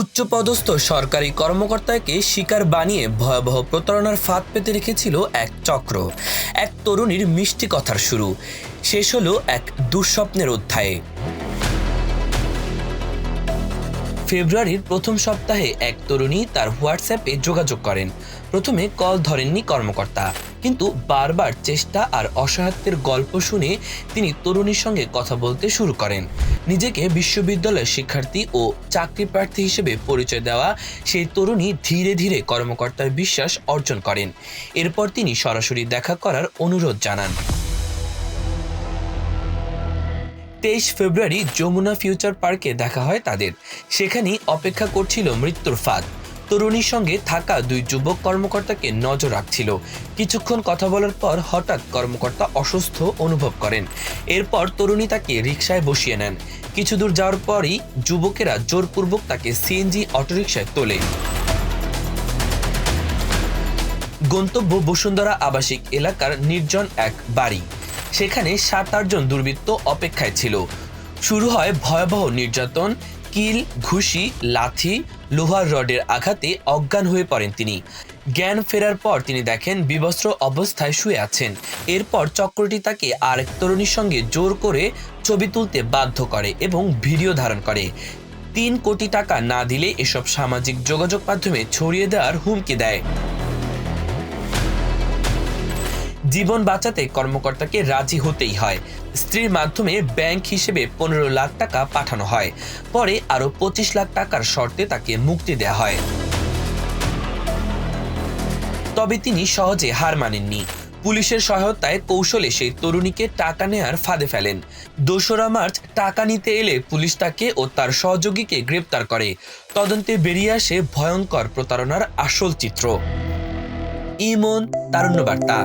উচ্চপদস্থ সরকারি কর্মকর্তাকে শিকার বানিয়ে ভয়াবহ প্রতারণার ফাঁদ পেতে রেখেছিল এক চক্র। এক তরুণীর মিষ্টি কথার শুরু। শেষ হলো এক দুঃস্বপ্নের অধ্যায়ে। ফেব্রুয়ারির প্রথম সপ্তাহে এক তরুণী তার হোয়াটসঅ্যাপে যোগাযোগ করেন। প্রথমে কল ধরেননি কর্মকর্তা, কিন্তু বারবার চেষ্টা আর অসহায়ত্বের গল্প শুনে তিনি তরুণীর সঙ্গে কথা বলতে শুরু করেন। নিজেকে বিশ্ববিদ্যালয়ের শিক্ষার্থী ও চাকরি প্রার্থী হিসেবে পরিচয় দেওয়া সেই তরুণী ধীরে ধীরে কর্মকর্তার বিশ্বাস অর্জন করেন। এরপর তিনি সরাসরি দেখা করার অনুরোধ জানান। তেইশ ফেব্রুয়ারি যমুনা ফিউচার পার্কে দেখা হয় তাদের। সেখানেই অপেক্ষা করছিল মৃত্যুর ফাঁদ। তরুণীর সঙ্গে থাকা দুই যুবক কর্মকর্তাকে নজর রাখছিল। কিছুক্ষণ কথা বলার পর হঠাৎ কর্মকর্তা অসুস্থ অনুভব করেন। এরপর তরুণী তাকে রিকশায় বসিয়ে নেন। কিছু দূর যাওয়ার পরই যুবকেরা জোরপূর্বক তাকে সিএনজি অটোরিকশায় তোলে। গন্তব্য বসুন্ধরা আবাসিক এলাকার নির্জন এক বাড়ি। সেখানে সাত আটজন দুর্বৃত্ত অপেক্ষায় ছিল। শুরু হয় ভয়াবহ নির্যাতন, কিল, ঘুষি, লাথি, লোহার রডের আঘাতে অজ্ঞান হয়ে পড়েন তিনি। জ্ঞান ফেরার পর তিনি দেখেন বিবস্ত্র অবস্থায় শুয়ে আছেন। এরপর চক্রটি তাকে আরেক তরুণীর সঙ্গে জোর করে ছবি তুলতে বাধ্য করে এবং ভিডিও ধারণ করে। তিন কোটি টাকা না দিলে এসব সামাজিক যোগাযোগ মাধ্যমে ছড়িয়ে দেওয়ার হুমকি দেয়। জীবন বাঁচাতে কর্মকর্তাকে রাজি হতেই হয়। স্ত্রীর মাধ্যমে ব্যাংক হিসেবে পনেরো লাখ টাকা পাঠানো হয়। পরে আরও পঁচিশ লাখ টাকার শর্তে তাকে মুক্তি দেওয়া হয়। তবে তিনি সহজে হার মানেননি। পুলিশের সহায়তায় কৌশলে সেই তরুণীকে টাকা নেয়ার ফাঁদে ফেলেন। দোসরা মার্চ টাকা নিতে এলে পুলিশ তাকে ও তার সহযোগীকে গ্রেপ্তার করে। তদন্তে বেরিয়ে আসে ভয়ঙ্কর প্রতারণার আসল চিত্র। ইমন তারুণ্য বার্তা